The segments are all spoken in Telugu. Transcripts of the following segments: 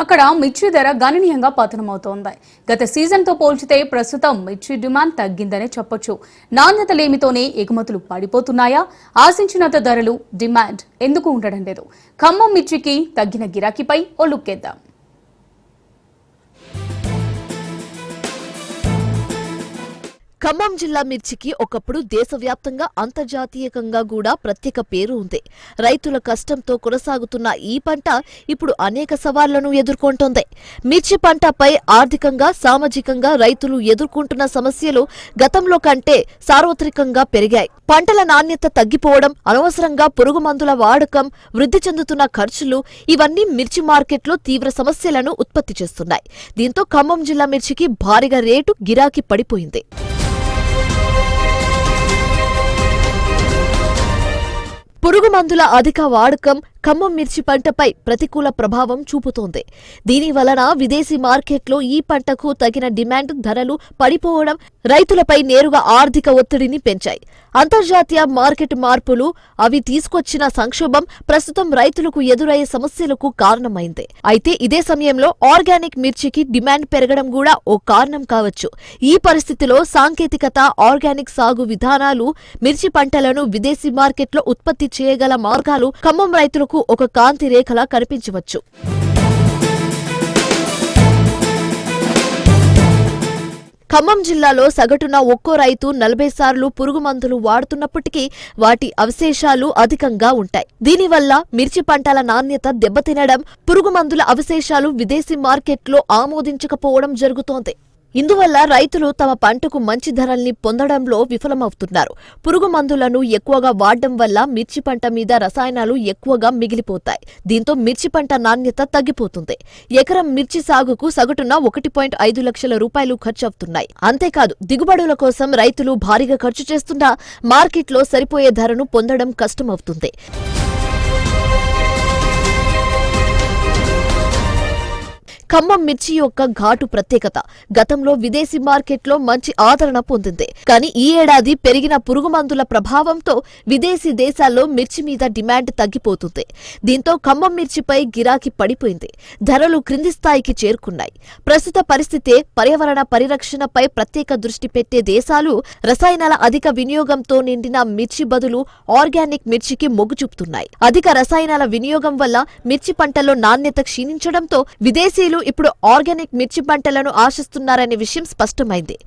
అక్కడ మిర్చి ధర గణనీయంగా పతనమవుతోంది. గత సీజన్తో పోల్చితే ప్రస్తుతం మిర్చి డిమాండ్ తగ్గిందనే చెప్పొచ్చు. నాణ్యత లేమితోనే ఎగుమతులు పడిపోతున్నాయా? ఆశించినంత ధరలు డిమాండ్ ఎందుకు ఉండడం లేదు? ఖమ్మం మిర్చికి తగ్గిన గిరాకీపై ఓ లుక్కేద్దాం. ఖమ్మం జిల్లా మిర్చికి ఒకప్పుడు దేశవ్యాప్తంగా అంతర్జాతీయంగా కూడా ప్రత్యేక పేరు ఉంది. రైతుల కష్టంతో కొనసాగుతున్న ఈ పంట ఇప్పుడు అనేక సవాళ్ళను ఎదుర్కొంటోంది. మిర్చి పంటపై ఆర్థికంగా సామాజికంగా రైతులు ఎదుర్కొంటున్న సమస్యలు గతంలో కంటే సార్వత్రికంగా పెరిగాయి. పంటల నాణ్యత తగ్గిపోవడం అనవసరంగా పురుగు మందుల వాడకం వృద్ధి చెందుతున్న ఖర్చులు ఇవన్నీ మిర్చి మార్కెట్లో తీవ్ర సమస్యలను ఉత్పత్తి చేస్తున్నాయి. దీంతో ఖమ్మం జిల్లా మిర్చికి భారీగా రేటు గిరాకీ పడిపోయింది. jogo పురుగుమందుల అధిక వాడకం ఖమ్మం మిర్చి పంటపై ప్రతికూల ప్రభావం చూపుతోంది. దీని వలన విదేశీ మార్కెట్లో ఈ పంటకు తగిన డిమాండ్ ధరలు పడిపోవడం రైతులపై నేరుగా ఆర్థిక ఒత్తిడిని పెంచాయి. అంతర్జాతీయ మార్కెట్ మార్పులు అవి తీసుకొచ్చిన సంక్షోభం ప్రస్తుతం రైతులకు ఎదురయ్యే సమస్యలకు కారణమైంది. అయితే ఇదే సమయంలో ఆర్గానిక్ మిర్చికి డిమాండ్ పెరగడం కూడా ఓ కారణం కావచ్చు. ఈ పరిస్థితిలో సాంకేతికత ఆర్గానిక్ సాగు విధానాలు మిర్చి పంటలను విదేశీ మార్కెట్లో ఉత్పత్తి చేయగల మార్గాలు ఖమ్మం రైతులకు ఒక కాంతి రేఖలా కనిపించవచ్చు. ఖమ్మం జిల్లాలో సగటున ఒక్కో రైతు నలభై సార్లు పురుగు మందులు వాడుతున్నప్పటికీ వాటి అవశేషాలు అధికంగా ఉంటాయి. దీనివల్ల మిర్చి పంటల నాణ్యత దెబ్బతినడం పురుగు మందుల అవశేషాలు విదేశీ మార్కెట్లో ఆమోదించకపోవడం జరుగుతోంది. ఇందువల్ల రైతులు తమ పంటకు మంచి ధరల్ని పొందడంలో విఫలమవుతున్నారు. పురుగు మందులను ఎక్కువగా వాడడం వల్ల మిర్చి పంట మీద రసాయనాలు ఎక్కువగా మిగిలిపోతాయి. దీంతో మిర్చి పంట నాణ్యత తగ్గిపోతుంది. ఎకరం మిర్చి సాగుకు సగటున ఒకటి పాయింట్ ఐదు లక్షల రూపాయలు ఖర్చవుతున్నాయి. అంతేకాదు దిగుబడుల కోసం రైతులు భారీగా ఖర్చు చేస్తున్నా మార్కెట్లో సరిపోయే ధరను పొందడం కష్టమవుతుంది. ఖమ్మం మిర్చి యొక్క ఘాటు ప్రత్యేకత. గతంలో విదేశీ మార్కెట్లో మంచి ఆదరణ పొందింది. కానీ ఈ ఏడాది పెరిగిన పురుగు మందుల ప్రభావంతో విదేశీ దేశాల్లో మిర్చి మీద డిమాండ్ తగ్గిపోతుంది. దీంతో ఖమ్మం మిర్చిపై గిరాకీ పడిపోయింది. ధరలు క్రింది స్థాయికి చేరుకున్నాయి. ప్రస్తుత పరిస్థితే పర్యావరణ పరిరక్షణపై ప్రత్యేక దృష్టి పెట్టే దేశాలు రసాయనాల అధిక వినియోగంతో నిండిన మిర్చి బదులు ఆర్గానిక్ మిర్చికి మొగ్గు చూపుతున్నాయి. అధిక రసాయనాల వినియోగం వల్ల మిర్చి పంటలో నాణ్యత క్షీణించడంతో విదేశీయులు ఇప్పుడు ఆర్గానిక్ మిర్చి పంటలను ఆశిస్తున్నారనే విషయం స్పష్టమైంది.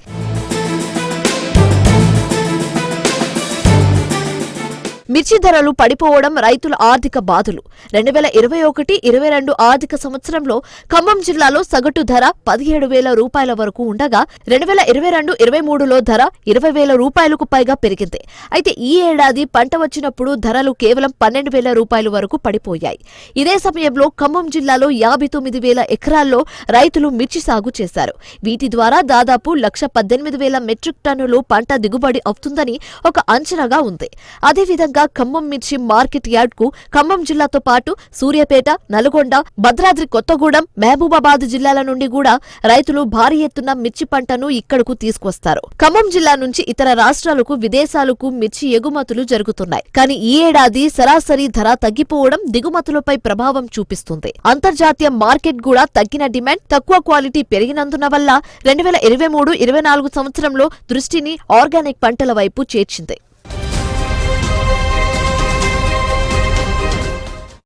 మిర్చి ధరలు పడిపోవడం రైతుల ఆర్థిక బాధలు. రెండు వేల ఇరవై ఒకటి ఇరవై రెండు ఆర్థిక సంవత్సరంలో ఖమ్మం జిల్లాలో సగటు ధర పదిహేడు వేల రూపాయల వరకు ఉండగా రెండు వేల ఇరవై రెండు ఇరవై మూడులో ధర ఇరవై వేల రూపాయలకు పైగా పెరిగింది. అయితే ఈ ఏడాది పంట వచ్చినప్పుడు ధరలు కేవలం పన్నెండు వేల రూపాయల వరకు పడిపోయాయి. ఇదే సమయంలో ఖమ్మం జిల్లాలో యాభై తొమ్మిది వేల ఎకరాల్లో రైతులు మిర్చి సాగు చేశారు. వీటి ద్వారా దాదాపు లక్ష పద్దెనిమిది వేల మెట్రిక్ టన్నులు పంట దిగుబడి అవుతుందని ఒక అంచనాగా ఉంది. అదేవిధంగా ఖమ్మం మిర్చి మార్కెట్ యార్డ్కు ఖమ్మం జిల్లాతో పాటు సూర్యాపేట నల్గొండ భద్రాద్రి కొత్తగూడెం మహబూబాబాద్ జిల్లాల నుండి కూడా రైతులు భారీ ఎత్తున మిర్చి పంటను ఇక్కడకు తీసుకొస్తారు. ఖమ్మం జిల్లా నుంచి ఇతర రాష్ట్రాలకు విదేశాలకు మిర్చి ఎగుమతులు జరుగుతున్నాయి. కానీ ఈ ఏడాది సరాసరి ధర తగ్గిపోవడం దిగుమతులపై ప్రభావం చూపిస్తుంది. అంతర్జాతీయ మార్కెట్ కూడా తగ్గిన డిమాండ్ తక్కువ క్వాలిటీ పెరిగినందున వల్ల రెండు వేల ఇరవై మూడు ఇరవై నాలుగు సంవత్సరంలో దృష్టిని ఆర్గానిక్ పంటల వైపు చేర్చింది.